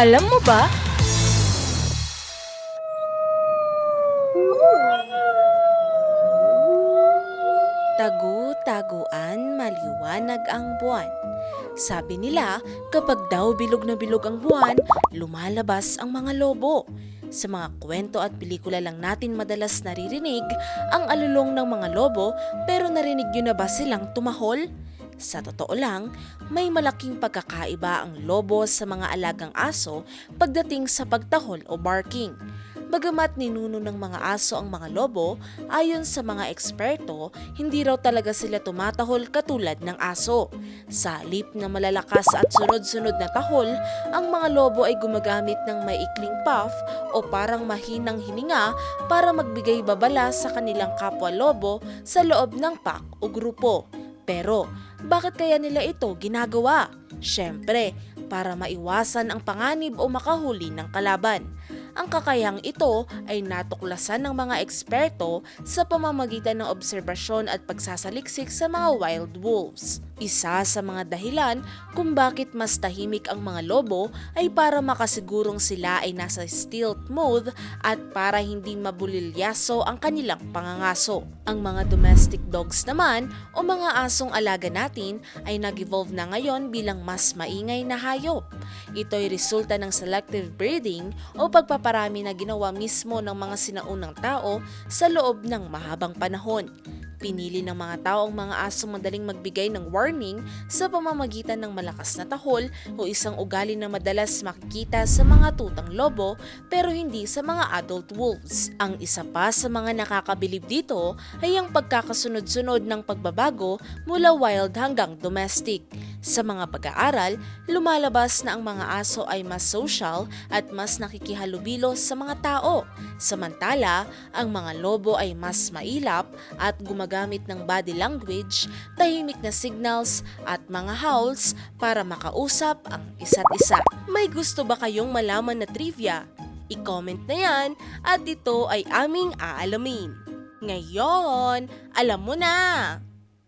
Alam mo ba? Tagu-taguan, maliwanag ang buwan. Sabi nila, kapag daw bilog na bilog ang buwan, lumalabas ang mga lobo. Sa mga kwento at pelikula lang natin madalas naririnig ang alulong ng mga lobo pero narinig nyo na ba silang tumahol? Sa totoo lang, may malaking pagkakaiba ang lobo sa mga alagang aso pagdating sa pagtahol o barking. Bagamat ninuno ng mga aso ang mga lobo, ayon sa mga eksperto, hindi raw talaga sila tumatahol katulad ng aso. Sa halip na malalakas at sunod-sunod na tahol, ang mga lobo ay gumagamit ng maikling puff o parang mahinang hininga para magbigay babala sa kanilang kapwa lobo sa loob ng pack o grupo. Pero, bakit kaya nila ito ginagawa? Siyempre, para maiwasan ang panganib o makahuli ng kalaban. Ang kakayang ito ay natuklasan ng mga eksperto sa pamamagitan ng obserbasyon at pagsasaliksik sa mga wild wolves. Isa sa mga dahilan kung bakit mas tahimik ang mga lobo ay para makasigurong sila ay nasa stealth mode at para hindi mabulilyaso ang kanilang pangangaso. Ang mga domestic dogs naman o mga asong alaga natin ay nag-evolve na ngayon bilang mas maingay na hayop. Ito ay resulta ng selective breeding o pagpaparami na ginawa mismo ng mga sinaunang tao sa loob ng mahabang panahon. Pinili ng mga tao ang mga aso madaling magbigay ng warning sa pamamagitan ng malakas na tahol o isang ugali na madalas makikita sa mga tutang lobo pero hindi sa mga adult wolves. Ang isa pa sa mga nakakabilib dito ay ang pagkakasunod-sunod ng pagbabago mula wild hanggang domestic. Sa mga pag-aaral, lumalabas na ang mga aso ay mas social at mas nakikihalubilo sa mga tao. Samantala, ang mga lobo ay mas mailap at gumagamit ng body language, tahimik na signals at mga howls para makausap ang isa't isa. May gusto ba kayong malaman na trivia? I-comment na yan at ito ay aming aalamin. Ngayon, alam mo na!